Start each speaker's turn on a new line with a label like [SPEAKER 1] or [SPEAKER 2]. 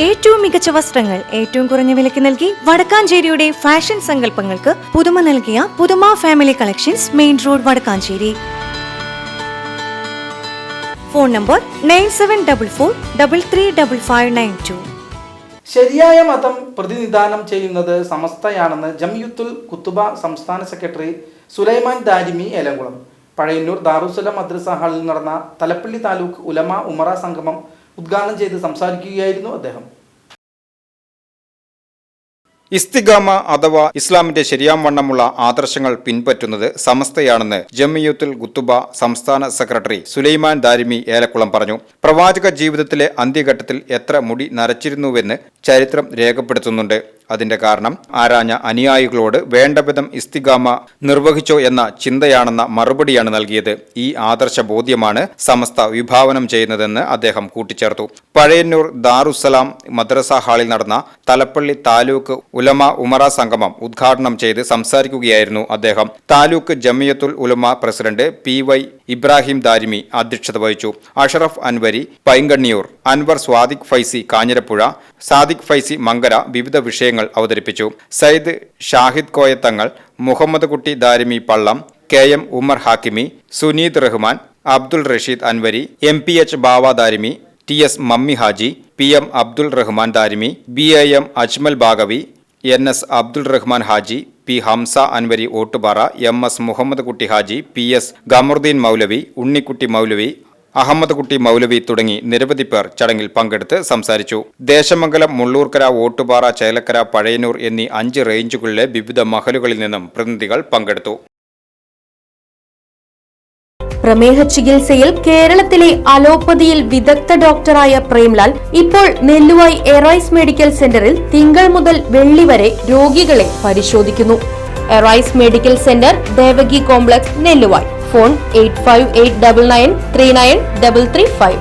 [SPEAKER 1] ഏറ്റവും മികച്ച വസ്ത്രങ്ങൾ ഏറ്റവും കുറഞ്ഞ വിലയ്ക്ക് നൽകി വടക്കാഞ്ചേരിയുടെ ഫാഷൻ സങ്കല്പങ്ങൾക്ക് പുതുമ നൽകിയ പുതുമ family collections main road Vadakkanchery. Phone number nine seven double four double three double five nine two.
[SPEAKER 2] ശരിയായ മതം പ്രതിനിധാനം ചെയ്യുന്നത് സമസ്തയാണെന്ന് ജംയുത്തുൽ കുത്തുബ സംസ്ഥാന സെക്രട്ടറി സുലൈമാൻ ദാരിമി ഏലംകുളം. പഴയന്നൂർ ദാറുസലം മദ്രസ ഹാളിൽ നടന്ന തലപ്പള്ളി താലൂക്ക് ഉലമ ഉമറ സംഗമം ഉദ്ഘാടനം ചെയ്ത് സംസാരിക്കുകയായിരുന്നു അദ്ദേഹം.
[SPEAKER 3] ഇസ്തിഗാമ അഥവാ ഇസ്ലാമിന്റെ ശരിയാം വണ്ണമുള്ള ആദർശങ്ങൾ പിൻപറ്റുന്നത് സമസ്തയാണെന്ന് ജമിയത്തുൽ ഗുത്തുബ സംസ്ഥാന സെക്രട്ടറി സുലൈമാൻ ദാരിമി ഏലക്കുളം പറഞ്ഞു. പ്രവാചക ജീവിതത്തിലെ അന്ത്യഘട്ടത്തിൽ എത്ര മുടി നരച്ചിരുന്നുവെന്ന് ചരിത്രം രേഖപ്പെടുത്തുന്നുണ്ട്. അതിന്റെ കാരണം ആരാഞ്ഞ അനുയായികളോട് വേണ്ടവിധം ഇസ്തിഗാമ നിർവഹിച്ചോ എന്ന ചിന്തയാണെന്ന മറുപടിയാണ് നൽകിയത്. ഈ ആദർശ ബോധ്യമാണ് സമസ്ത വിഭാവനം ചെയ്യുന്നതെന്ന് അദ്ദേഹം കൂട്ടിച്ചേർത്തു. പഴയന്നൂർ ദാറുസലാം മദ്രസ ഹാളിൽ നടന്ന തലപ്പള്ളി താലൂക്ക് ഉലമ ഉമറ സംഗമം ഉദ്ഘാടനം ചെയ്ത് സംസാരിക്കുകയായിരുന്നു അദ്ദേഹം. Taluk Jamiyyathul Ulama president P Y Ibrahim Darimi അധ്യക്ഷത വഹിച്ചു. അഷറഫ് അൻവരി പൈങ്കണ്ണിയൂർ അൻവർ സ്വാദിഖ് ഫൈസി കാഞ്ഞിരപ്പുഴ സാദിഖ് ഫൈസി മങ്കര വിവിധ വിഷയങ്ങൾ അവതരിപ്പിച്ചു. Sayyid Shahid Koyathangal Muhammad Kutty Darimi Pallam K M Umar Hakimi Suneeth Rahman Abdul Rasheed Anwari M P H Bava Darimi T S Mammi Haji P M Abdul Rahman Darimi B A M Ajmal Baqavi N S Abdul Rahman Haji P Hamza Anwari Ottupara M S Muhammad Kutty Haji P S Qamaruddin Moulavi Unnikutty Moulavi Ahammad Kutty Moulavi തുടങ്ങി നിരവധി പേർ ചടങ്ങിൽ പങ്കെടുത്ത് സംസാരിച്ചു. ദേശമംഗലം മുള്ളൂർക്കര ഓട്ടുപാറ ചേലക്കര പഴയനൂർ എന്നീ അഞ്ച് റേഞ്ചുകളിലെ വിവിധ മഹലുകളിൽ നിന്നും പ്രതിനിധികൾ പങ്കെടുത്തു.
[SPEAKER 4] പ്രമേഹ ചികിത്സയിൽ കേരളത്തിലെ അലോപ്പതിയിൽ വിദഗ്ധ ഡോക്ടറായ പ്രേംലാൽ ഇപ്പോൾ നെല്ലുവായി എറൈസ് മെഡിക്കൽ സെന്ററിൽ തിങ്കൾ മുതൽ വെള്ളി വരെ രോഗികളെ പരിശോധിക്കുന്നു. Arise medical centre Devaki complex Nelluvai. Phone eight five eight double nine three nine double three five